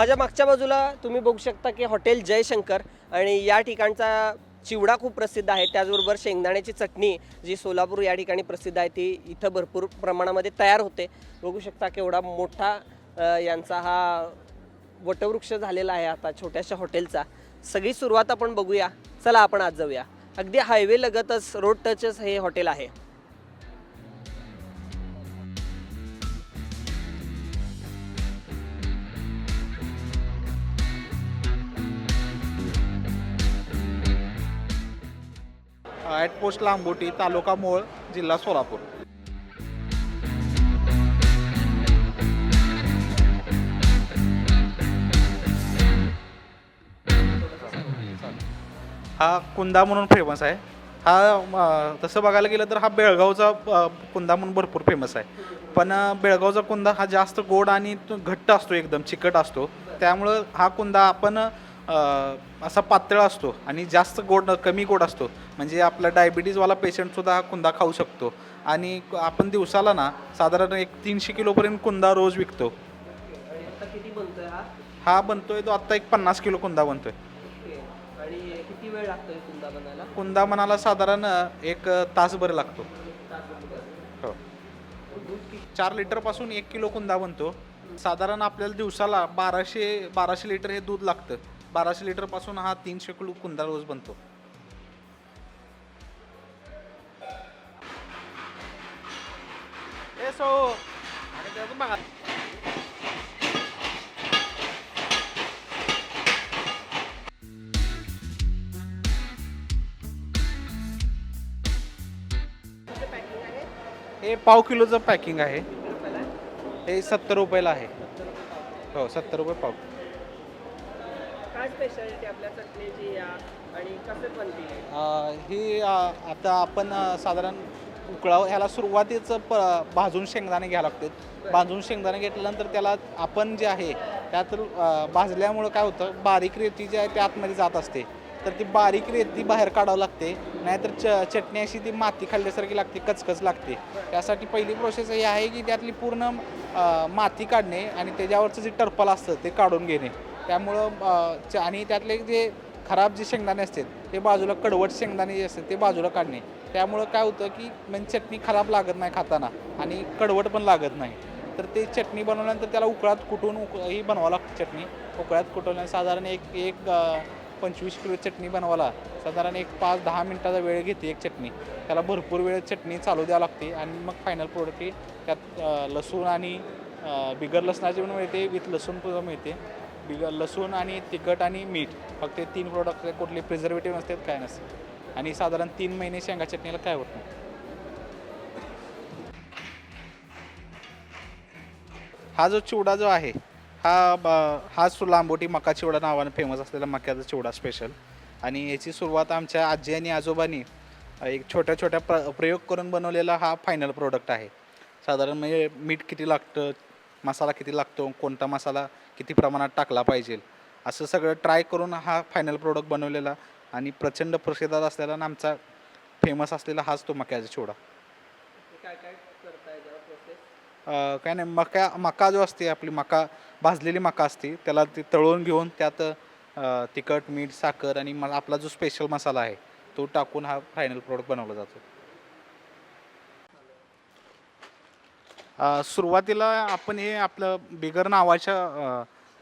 माझ्या मागच्या बाजूला तुम्ही बघू शकता की हॉटेल जयशंकर आणि या ठिकाणचा चिवडा खूप प्रसिद्ध आहे. त्याचबरोबर शेंगदाण्याची चटणी जी सोलापूर या ठिकाणी प्रसिद्ध आहे ती इथं भरपूर प्रमाणामध्ये तयार होते. बघू शकता केवढा मोठा यांचा हा वटवृक्ष झालेला आहे आता छोट्याशा हॉटेलचा. सगळी सुरुवात आपण बघूया. चला आपण आज जाऊया. अगदी हायवे लगतच रोड टचच हे हॉटेल आहे. ॲट पोस्ट लांबोटी तालुका मोळ जिल्हा सोलापूर. हा कुंदा म्हणून फेमस आहे. हा तसं बघायला गेलं तर हा बेळगावचा कुंदा म्हणून भरपूर फेमस आहे. पण बेळगावचा कुंदा हा जास्त गोड आणि घट्ट असतो एकदम चिकट असतो. त्यामुळं हा कुंदा आपण असा पातळ असतो आणि जास्त गोड कमी गोड असतो. म्हणजे आपला डायबिटीजवाला पेशंटसुद्धा हा कुंदा खाऊ शकतो. आणि आपण दिवसाला ना साधारण एक तीनशे किलोपर्यंत कुंदा रोज विकतो. आता किती बनतोय हा? बनतोय तो आत्ता एक पन्नास किलो कुंदा बनतोय. कुंदा मनाला साधारण एक तासभर लागतो. हो. चार लिटरपासून एक किलो कुंदा बनतो. साधारण आपल्याला दिवसाला बाराशे बाराशे लिटर हे दूध लागतं. बाराशे लिटरपासून हा तीनशे किलो कुंदा रोज बनतो. हे पाव किलोचं पॅकिंग आहे. हे सत्तर रुपयाला आहे. हो सत्तर रुपये पाव काय स्पेशालिटी आपल्या चटणीची या आणि कसे बनते अ, ही आता आपण साधारण उकळाव ह्याला सुरुवातीच प भाजून शेंगदाणे घ्यावं लागतात भाजून शेंगदाणे घेतल्यानंतर त्याला आपण जे आहे त्यात भाजल्यामुळं काय होतं बारीक रेती जी आहे त्या आतमध्ये जात असते. तर ती बारीक रेती बाहेर काढावं लागते. नाहीतर च चटणी अशी ती माती खाल्ल्यासारखी लागते कचकच लागते. त्यासाठी पहिली प्रोसेस ही आहे की त्यातली पूर्ण माती काढणे आणि त्याच्यावरचं जे टर्पल असतं ते काढून घेणे. त्यामुळं च- आणि त्यातले जे खराब जे शेंगदाणे असतात ते बाजूला कडवट शेंगदाणे जे असतात ते बाजूला काढणे. त्यामुळं काय होतं की म्हणजे चटणी खराब लागत नाही खाताना आणि कडवट पण लागत नाही. तर ते चटणी बनवल्यानंतर त्याला उकळात कुटून उक ही बनवावं लागते चटणी. उकळ्यात कुटवल्याने साधारण एक एक पंचवीस किलो चटणी बनवायला साधारण एक पाच दहा मिनटाचा वेळ घेते एक चटणी. त्याला भरपूर वेळ चटणी चालू द्यावं लागते आणि मग फायनल प्रोडक्ट हे त्यात लसूण आणि बिगर लसणाची पण मिळते विथ लसूण पण मिळते. बिगर लसूण आणि तिखट आणि मीठ. फक्त हे तीन प्रोडक्ट कुठले प्रिझर्वेटिव्ह नसतात काय नसते. आणि साधारण तीन महिने शेंगा चटणीला काय होत नाही. हा जो चिवडा जो आहे हा ब- हा सु लांबोटी मका चिवडा नावाने फेमस असलेला मक्याचा चिवडा स्पेशल आणि याची सुरुवात आमच्या आजी आणि आजोबांनी एक छोट्या छोट्या प्र प्रयोग करून बनवलेला हा फायनल प्रोडक्ट आहे. साधारण म्हणजे मीठ किती लागतं मसाला किती लागतो कोणता मसाला किती प्रमाणात टाकला पाहिजे असं सगळं ट्राय करून हा फायनल प्रोडक्ट बनवलेला आणि प्रचंड प्रसिद्ध असलेला आणि आमचा फेमस असलेला हाच तो मक्याचा चिवडा. काय नाही मका मका जो असते आपली मका भाजलेली मका असते त्याला ती तळून घेऊन त्यात तिखट मीठ साखर आणि आपला जो स्पेशल मसाला आहे तो टाकून हा फायनल प्रोडक्ट बनवला जातो. सुरुवातीला आपण हे आपलं बिगर नावाच्या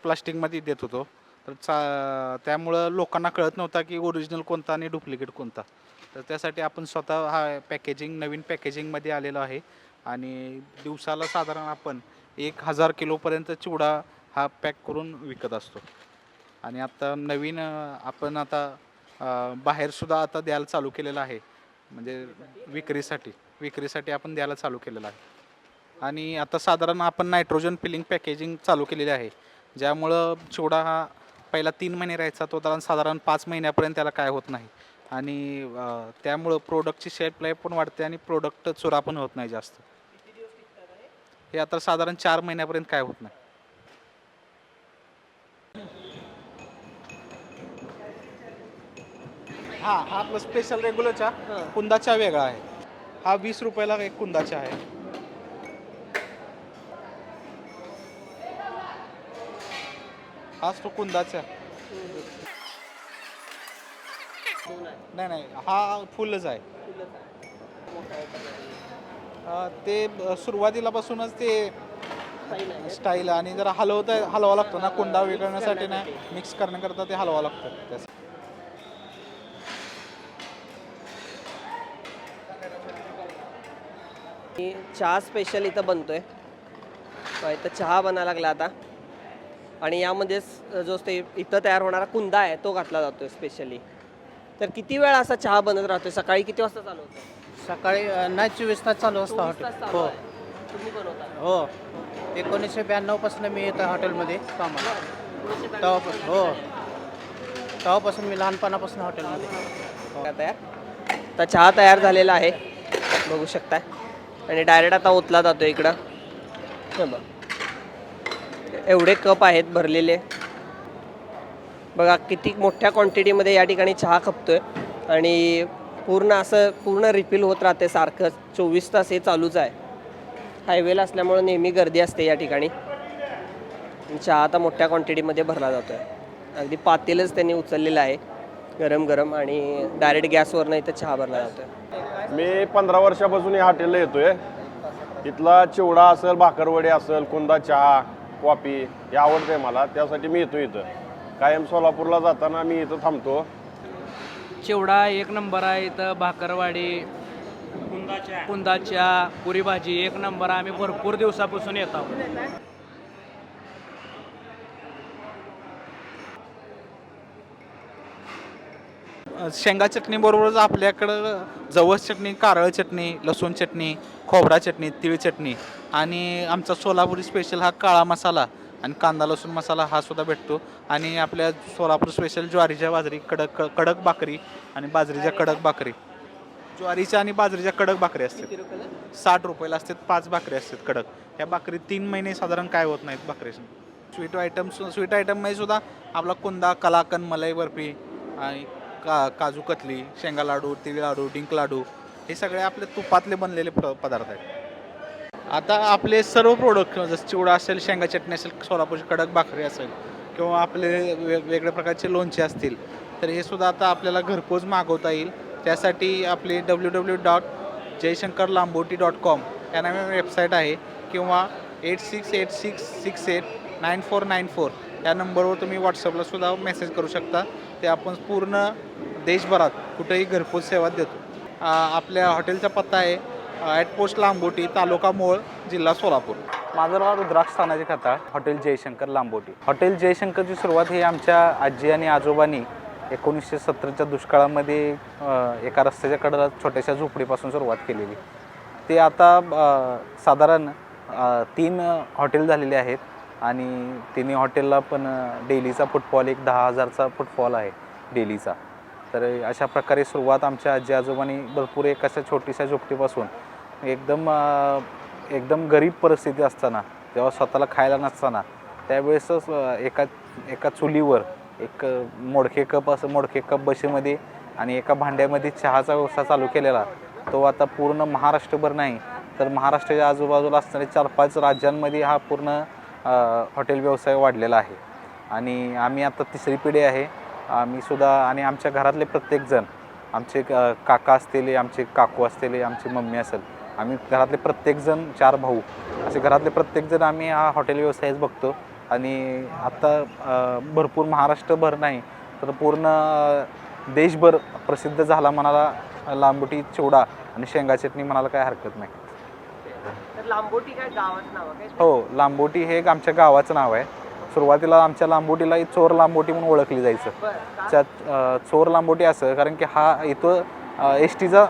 प्लास्टिकमध्ये देत होतो. तर चा त्यामुळं लोकांना कळत नव्हता की ओरिजिनल कोणता आणि डुप्लिकेट कोणता. तर त्यासाठी आपण स्वतः हा पॅकेजिंग नवीन पॅकेजिंगमध्ये आलेलो आहे. आणि दिवसाला साधारण आपण एक हजार किलोपर्यंत चिवडा हा पॅक करून विकत असतो. आणि आता नवीन आपण आता बाहेरसुद्धा आता द्यायला चालू केलेलं आहे. म्हणजे विक्रीसाठी विक्रीसाठी आपण द्यायला चालू केलेलं आहे. आणि आता साधारण आपण नायट्रोजन फिलिंग पॅकेजिंग चालू केलेली आहे. ज्यामुळं चिवडा हा पहिला तीन महिने राहायचा तो साधारण साधारण पाच महिन्यापर्यंत त्याला काय होत नाही. आणि त्यामुळं प्रोडक्टची शेल्फ लाईफ पण वाढते आणि प्रोडक्ट चुरा पण होत नाही जास्त. हे आता साधारण चार महिन्यापर्यंत काय होत नाही. हा हा आपला स्पेशल रेग्युलर चहा हां. कुंदा चहा वेगळा आहे. हा वीस रुपयाला एक कुंदा चहा आहे. हाच तो कुंदाचा. नाही नाही हा फुलच आहे. अं, ते सुरुवातीलापासूनच ते स्टाईल आणि जरा हलवता हलवा लागतो ना कुंडा वेगळण्यासाठी नाही मिक्स करण्याकरता ते हलवा लागतं. त्यास आणि चहा स्पेशल इथं बनतोय. बघा, इथं चहा बनायला लागला आता. आणि यामध्येच जो ते इथं तयार होणारा कुंदा आहे तो घातला जातोय स्पेशली तर किती वेळ असा चहा बनत राहतोय? सकाळी किती वाजता चालू होतं सकाळी नाही चोवीस तास चालू असतं चोवीस तास हॉटेल चालू हो. आहे. तुम्ही बनवता. हो. एकोणीसशे ब्याण्णवपासून मी येतो हॉटेलमध्ये कामाला. तेव्हापासून हो. तेव्हापासून मी लहानपणापासून हॉटेलमध्ये. का तयार. तर चहा तयार झालेला आहे. बघू शकताय. आणि डायरेक्ट आता ओतला जातो इकडं. हे बघ. एवढे कप आहेत भरलेले. बघा किती मोठ्या क्वांटिटीमध्ये या ठिकाणी चहा खपतोय. आणि पूर्ण असं पूर्ण रिफिल होत राहते सारखं. चोवीस तास हे चालूच आहे. हायवेला असल्यामुळं नेहमी गर्दी असते या ठिकाणी. चहा आता मोठ्या क्वांटिटीमध्ये भरला जातो आहे अगदी पातेलच त्यांनी उचललेलं आहे. गरम गरम आणि डायरेक्ट गॅसवरनं इथं चहा भरला जातो आहे मी पंधरा वर्षापासून या हॉटेलला येतोय. इथला चिवडा असेल भाकरवडी असेल कुंदा चहा कॉफी हे आवडते मला त्यासाठी मी येतो इथं. कायम सोलापूरला जाताना मी इथं थांबतो. चिवडा एक नंबर आहे इथं भाकरवाडी कुंदाच्या. पुरी भाजी एक नंबर. आम्ही भरपूर दिवसापासून येत आहोत. शेंगा चटणी बरोबरच आपल्याकडं जवस चटणी कारळ चटणी लसूण चटणी खोबरा चटणी तिळ चटणी आणि आमचा सोलापुरी स्पेशल हा काळा मसाला आणि कांदा लसूण मसाला हा सुद्धा भेटतो. आणि आपल्या सोलापूर स्पेशल ज्वारीच्या बाजरी कडक कडक भाकरी आणि बाजरीच्या कडक भाकरी. ज्वारीच्या आणि बाजरीच्या कडक भाकरी असतात. साठ रुपयाला असतात पाच भाकरी असतात कडक. ह्या भाकरी तीन महिने साधारण काय होत नाहीत भाकरी स्वीट आयटम स्वीट आयटममध्ये सुद्धा आपला कुंदा कलाकंद मलाई बर्फी आणि का काजू कतली शेंगा लाडू तिळ लाडू डिंक लाडू हे सगळे आपले तुपातले बनलेले प्र- पदार्थ आहेत. आता आपले सर्व प्रोडक्ट जसं चिवडा असेल शेंगा चटणी असेल सोलापूरची कडक भाकरी असेल किंवा आपले वेग वेगळ्या प्रकारचे लोणचे असतील तर हे सुद्धा आता आपल्याला घरपोच मागवता येईल. त्यासाठी आपली W W dot Jayshankar Lamboti dot com या नावे वेबसाईट आहे किंवा eight six eight six six eight nine four nine four या नंबरवर तुम्ही व्हॉट्सअपला सुद्धा मेसेज करू शकता. ते आपण पूर्ण देशभरात कुठेही घरपोच सेवा देतो. आपल्या हॉटेलचा पत्ता आहे ॲट पोस्ट लांबोटी तालुका मोळ जिल्हा सोलापूर. माझं नाव रुद्राक्ष स्थानाचे खाता हॉटेल जयशंकर लांबोटी. हॉटेल जयशंकरची सुरुवात ही आमच्या आजी आणि आजोबांनी एकोणीसशे सत्तरच्या दुष्काळामध्ये एका रस्त्याच्या कडेला छोट्याशा झोपडीपासून सुरुवात केलेली. ते आता साधारण तीन हॉटेल झालेले आहेत. आणि तिने हॉटेलला पण डेलीचा फुटफॉल एक दहा हजारचा फुटफॉल आहे डेलीचा. तर अशा प्रकारे सुरुवात आमच्या आजी आजोबांनी भरपूर एक अशा छोटीशा झोपटीपासून एकदम एकदम गरीब परिस्थिती असताना तेव्हा स्वतःला खायला नसताना त्यावेळेसच एका एका चुलीवर एक मोडके कप असं मोडके कप बशीमध्ये आणि एका भांड्यामध्ये चहाचा व्यवसाय चालू केलेला तो आता पूर्ण महाराष्ट्रभर नाही तर महाराष्ट्राच्या आजूबाजूला असणाऱ्या चार पाच राज्यांमध्ये हा पूर्ण हॉटेल व्यवसाय वाढलेला आहे. आणि आम्ही आता तिसरी पिढी आहे. आम्ही सुद्धा आणि आमच्या घरातले प्रत्येकजण आमचे काका असतील आमचे काकू असतील आमची मम्मी असेल आम्ही घरातले प्रत्येकजण चार भाऊ असे घरातले प्रत्येकजण आम्ही हा हॉटेल व्यवसायच बघतो. आणि आत्ता भरपूर महाराष्ट्रभर नाही तर पूर्ण देशभर प्रसिद्ध झाला म्हणाला लांबुटी चिवडा आणि शेंगा चटणी म्हणाला काय हरकत नाही. लांबोटी काय गावाचं नाव आहे काय? हो लांबोटी हे एक आमच्या गावाचं नाव आहे. सुरुवातीला आमच्या लांबोटीला ही चोर लांबोटी म्हणून ओळखली जायचं. बरं का? त्यात अ, चोर लांबोटी असं कारण की हा इथं एस टीचा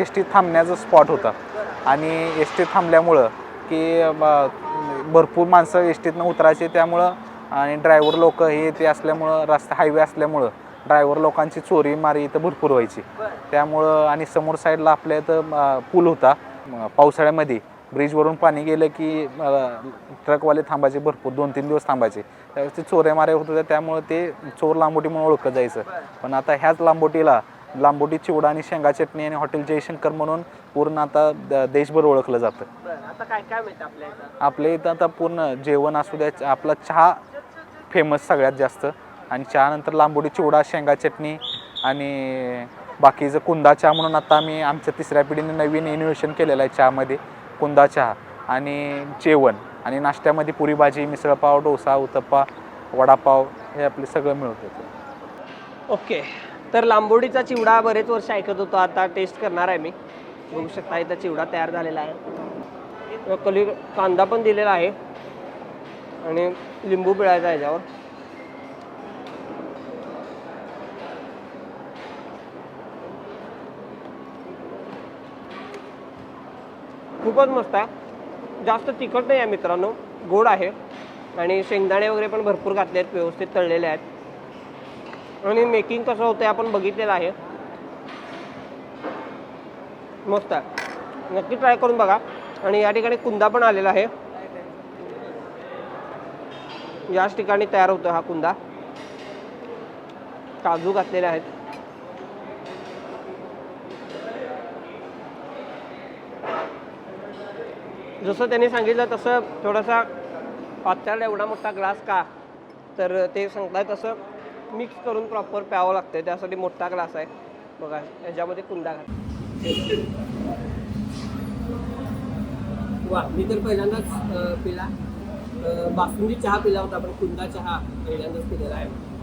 एस टी थांबण्याचा स्पॉट होता. आणि एस टी थांबल्यामुळं की भरपूर माणसं एस टीतनं उतरायचे त्यामुळं आणि ड्रायव्हर लोक हे ते असल्यामुळं रस्ता हायवे असल्यामुळं ड्रायव्हर लोकांची चोरी मारी इथं भरपूर व्हायची. त्यामुळं आणि समोर साईडला आपल्या इथं अ, पूल होता पावसाळ्यामध्ये. ब्रिजवरून पाणी गेलं की ट्रकवाले थांबायचे भरपूर दोन तीन दिवस थांबायचे. त्यावेळेस ते चोऱ्या माऱ्या होत होत्या त्यामुळे ते चोर लांबोटी म्हणून ओळखलं जायचं. पण आता ह्याच लांबोटीला लांबोटी चिवडा आणि शेंगा चटणी आणि हॉटेल जयशंकर म्हणून पूर्ण आता देशभर ओळखलं जातं. बरं आता काय काय मिळतं आपल्या इथं? आपल्या इथं आता पूर्ण जेवण असू द्या आपला चहा फेमस सगळ्यात जास्त. आणि चहानंतर लांबोडी चिवडा शेंगा चटणी आणि बाकीचं कुंदा चहा म्हणून आता आम्ही आमच्या तिसऱ्या पिढीने नवीन इनोव्हेशन केलेलं आहे चहामध्ये. कुंदा चहा आणि जेवण आणि नाश्त्यामध्ये पुरी भाजी मिसळपाव डोसा उत्तप्पा वडापाव हे आपले सगळं मिळत होतं. ओके. तर लांबोडीचा चिवडा बरेच वर्ष ऐकत होतो. आता टेस्ट करणार आहे मी. बघू शकता इथं चिवडा तयार झालेला आहे. कली कांदा पण दिलेला आहे. आणि लिंबू पिळायचा याच्यावर. खूपच मस्त आहे. जास्त तिखट नाही आहे मित्रांनो गोड आहे. आणि शेंगदाणे वगैरे पण भरपूर घातले आहेत व्यवस्थित तळलेले आहेत. आणि मेकिंग कसं होतं आपण बघितलेलं आहे. मस्त आहे. नक्की ट्राय करून बघा. आणि या ठिकाणी कुंदा पण आलेला आहे. याच ठिकाणी तयार होतो हा कुंदा. काजू घातलेले आहेत. जसं त्यांनी सांगितलं तसं थोडासा पातळ एवढा मोठा ग्लास का? तर ते सांगताय तसं मिक्स करून प्रॉपर प्यावं लागतं त्यासाठी मोठा ग्लास आहे. बघा याच्यामध्ये कुंदा घाल. वा मी तर पहिल्यांदाच पिला. बासुंदी चहा पिला होता पण कुंदा चहा पहिल्यांदाच पिलेला आहे.